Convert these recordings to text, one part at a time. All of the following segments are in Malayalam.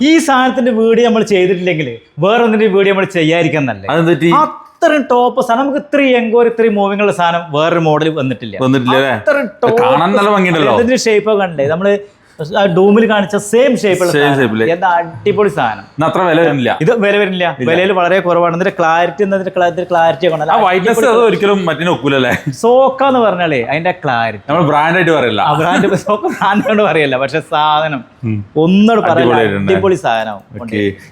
ഈ സാധനത്തിന്റെ വീഡിയോ നമ്മൾ ചെയ്തിട്ടില്ലെങ്കിൽ വേറൊന്നിന്റെ വീഡിയോ നമ്മൾ ചെയ്യാതിരിക്കാൻ നല്ല അത്രയും ടോപ്പ് സാധനം. നമുക്ക് ഇത്രയും എങ്കോർ ഇത്രയും മൂവിംഗ് ഉള്ള സാധനം വേറൊരു മോഡൽ വന്നിട്ടില്ല. വന്നിട്ടില്ല അത്രയും. ഇതിന്റെ ഷേപ്പ് കണ്ടേ നമ്മൾ ഡൂമിൽ കാണിച്ച സെയിം ൽ. എന്താ അടിപൊളി സാധനം. അത്ര വില വരുന്നില്ല. ഇത് വില വരുന്നില്ല. വിലയിൽ വളരെ കുറവാണ്. ഇതിന്റെ ക്ലാരിറ്റി എന്നതിന്റെ ക്ലാരിറ്റി വൈറ്റ്നസ് ഒരിക്കലും മറ്റേ ഒക്കൂലല്ലേ സോക്ക എന്ന് പറഞ്ഞാലേ അതിന്റെ ക്ലാരിറ്റി നമ്മൾ ബ്രാൻഡ് ആയിട്ട് പറയില്ല. ബ്രാൻഡ് സോക്ക ബ്രാൻഡ് കൊണ്ട് പറയല്ല. പക്ഷെ സാധനം ഒന്നോട്. അടിപൊളി സാധനം.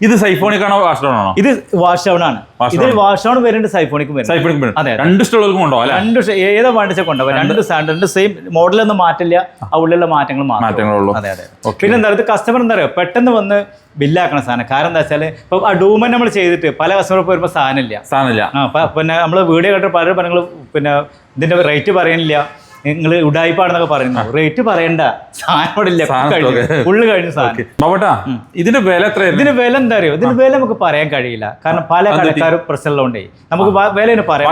ഇത് സൈഫോണിക്കാണോ വാഷോണാണോ ഇത് വാഷ് ഡൗൺ ആണ്. ഇതിൽ ഇത് വാഷ് ഡൗൺ വരുന്നുണ്ട് സൈഫോണിക്കും വരും സൈഫോണിക്ക് അതെ. രണ്ട് ഇഷ്ടമുള്ളവർക്കും ഉണ്ടോ രണ്ട് ഏതാ വേണ്ടിച്ച കൊണ്ടോ രണ്ട് സാധനം രണ്ട് സെയിം മോഡലൊന്നും മാറ്റില്ല. ആ ഉള്ളിലുള്ള മാറ്റങ്ങൾ മാത്രം മാറ്റങ്ങളുള്ളൂ അതെ അതെ Okay. പിന്നെ എന്താ പറയുക കസ്റ്റമർ എന്താ പറയുക പെട്ടെന്ന് വന്ന് ബില്ലാക്കണ സാധനം. കാരണം എന്താ വെച്ചാൽ ഇപ്പൊ ആ ഡൂമൻ നമ്മൾ ചെയ്തിട്ട് പല കസ്റ്റമർ വരുമ്പോൾ സാധനമില്ല. ഇല്ല സാധനമില്ല പിന്നെ നമ്മൾ വീഡിയോ കണ്ടിട്ട് പല പറഞ്ഞു പിന്നെ ഇതിന്റെ റേറ്റ് പറയുന്നില്ല നിങ്ങൾ ഉടായ്പാണെന്നൊക്കെ പറയുന്നു. റേറ്റ് പറയണ്ട. സാധനം ഇവിടെ കഴിഞ്ഞു ഫുള്ള് കഴിഞ്ഞ സാധനം. ഇതിന്റെ വില എത്ര ഇതിന് വില എന്താ അറിയോ? ഇതിന് വില നമുക്ക് പറയാൻ കഴിയില്ല. കാരണം പല കടക്കാരും പ്രശ്നമുള്ളതുകൊണ്ടേ. നമുക്ക് വില പറയാം?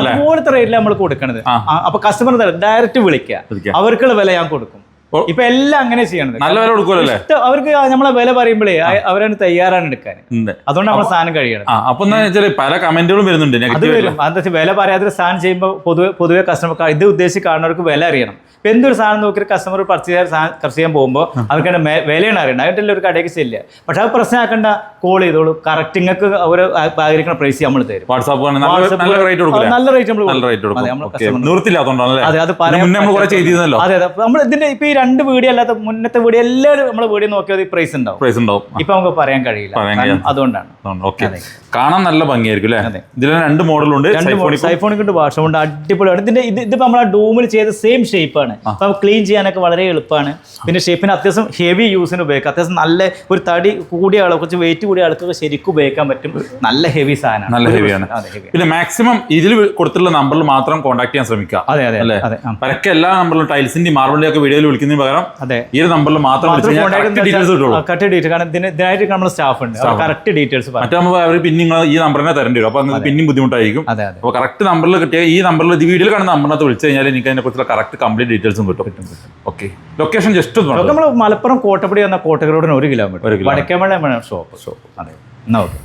അതുപോലത്തെ റേറ്റിലാണ് നമ്മൾ കൊടുക്കണത്. അപ്പൊ കസ്റ്റമർ ഡയറക്റ്റ് വിളിക്കുക. അവർക്കുള്ള വില ഞാൻ കൊടുക്കും. ഇപ്പൊ എല്ലാം അങ്ങനെ ചെയ്യണത്. നല്ല വില കൊടുക്കുമല്ലേ അവർക്ക് നമ്മളെ വില പറയുമ്പോഴേ അവരാണ് തയ്യാറാണ് എടുക്കാൻ. അതുകൊണ്ട് നമ്മൾ സാധനം കഴിയണം അപ്പൊ പല കമന്റുകളും വരുന്നുണ്ട് അത് നെഗറ്റീവ് വരും. എന്താ വെച്ചാൽ വില പറയാതെ സാധനം ചെയ്യുമ്പോൾ പൊതുവെ പൊതുവെ കസ്റ്റമർ ഇത് ഉദ്ദേശിച്ച് കാണുന്നവർക്ക് വില അറിയണം. ഇപ്പൊ എന്തൊരു സാധനം നോക്കി കസ്റ്റമർ പർച്ചേസ് ചെയ്യാൻ സാധനം പർച്ചേസ് ചെയ്യാൻ പോകുമ്പോൾ അവർക്ക് അതിന്റെ മേ- വിലയാണ് അറിയണം അതിന്റെ ഒരു കടയ്ക്ക് ചെല്ലുക. പക്ഷെ അത് പ്രശ്നമാക്കണ്ട. കോൾ ചെയ്തോളൂ. കറക്റ്റ് നിങ്ങൾക്ക് അവർ ആഗ്രഹിക്കുന്ന പ്രൈസ് നമ്മൾ തരും. വാട്സാപ്പ് നല്ല റേറ്റ് നല്ല റേറ്റ് നമ്മൾ നല്ല റേറ്റ് കൊടുക്കും. അതെ അത് ചെയ്തിരുന്നല്ലോ? അതെ അതെ. നമ്മൾ ഇതിന്റെ ഇപ്പൊ ഈ രണ്ട് വീഡിയോ അല്ലാത്ത മുന്നത്തെ വീഡിയോ എല്ലാവരും നമ്മൾ വീഡിയോ നോക്കിയത് പ്രൈസ് ഉണ്ടാവും. പ്രൈസ് ഉണ്ടാവും. ഇപ്പൊ നമുക്ക് പറയാൻ കഴിയില്ല. അതുകൊണ്ടാണ്. ഓക്കെ കാണാൻ നല്ല ഭംഗിയായിരിക്കും അല്ലേ? ഇതിൽ രണ്ട് മോഡലുണ്ട്. രണ്ട് സൈഫോണിക് ഉണ്ട് വാഷ് ഉണ്ട് അടിപൊളിയാണ്. ഇതിന്റെ ഇത് ഇതിപ്പോ നമ്മൾ ആ ഡൂമിൽ ചെയ്ത സെയിം ഷേപ്പാണ് അപ്പൊ ക്ലീൻ ചെയ്യാനൊക്കെ വളരെ എളുപ്പമാണ്. പിന്നെ ഷേപ്പിന് അത്യാവശ്യം ഹെവി യൂസിന് ഉപയോഗിക്കാം. അത്യാവശ്യം നല്ല ഒരു തടി കൂടിയ ആളെ കുറച്ച് വെയിറ്റ് കൂടിയ ആൾക്കൊക്കെ ശരിക്കും ഉപയോഗിക്കാൻ പറ്റും. നല്ല ഹെവി സാധനമാണ്. നല്ല ഹെവിയാണ് പിന്നെ മാക്സിമം ഇതിൽ കൊടുത്തിട്ടുള്ള നമ്പറിൽ മാത്രം കോൺടാക്ട് ചെയ്യാൻ ശ്രമിക്കുക. അതെ അതെ അല്ലേ. പരക്കെ എല്ലാ നമ്പറിലും ടൈൽസിന്റെ മാർബിളിന്റെ ഒക്കെ വീഡിയോയിൽ വിളിക്കുന്നതിന് പകരം അതെ. ഈ ഒരു നമ്പറിൽ മാത്രം ഡീറ്റെയിൽസ് കിട്ടുള്ളൂ കറക്റ്റ് ഡീറ്റെയിൽ കാരണം ഇതിന് ഇതിനായിട്ട് നമ്മുടെ സ്റ്റാഫ് ഉണ്ട്. കറക്റ്റ് ഡീറ്റെയിൽസ് മറ്റാകുമ്പോൾ അവർ പിന്നെ നിങ്ങൾ ഈ നമ്പറിനെ തരേണ്ടി വരും. അപ്പൊ അങ്ങനെ പിന്നെയും ബുദ്ധിമുട്ടായിരിക്കും. അപ്പോൾ കറക്റ്റ് നമ്പറിൽ കിട്ടിയ ഈ നമ്പറിൽ ഈ വീഡിയോയിൽ കാണുന്ന നമ്പറിനകത്ത് വിളിച്ചു കഴിഞ്ഞാൽ എനിക്ക് അതിനെ കുറിച്ചുള്ള കറക്റ്റ് കംപ്ലീറ്റ് ഡീറ്റെയിൽസും കിട്ടും. ഓക്കെ ലൊക്കേഷൻ ജസ്റ്റ് ഒന്ന് നമ്മൾ മലപ്പുറം കോട്ടപ്പടി എന്ന കോട്ടകരോടിന് ഒരു കിലോമീറ്റർ. വടക്കേമഴ ഷോപ്പ്. ഷോപ്പ്. അതെ എന്നാ ഓക്കെ.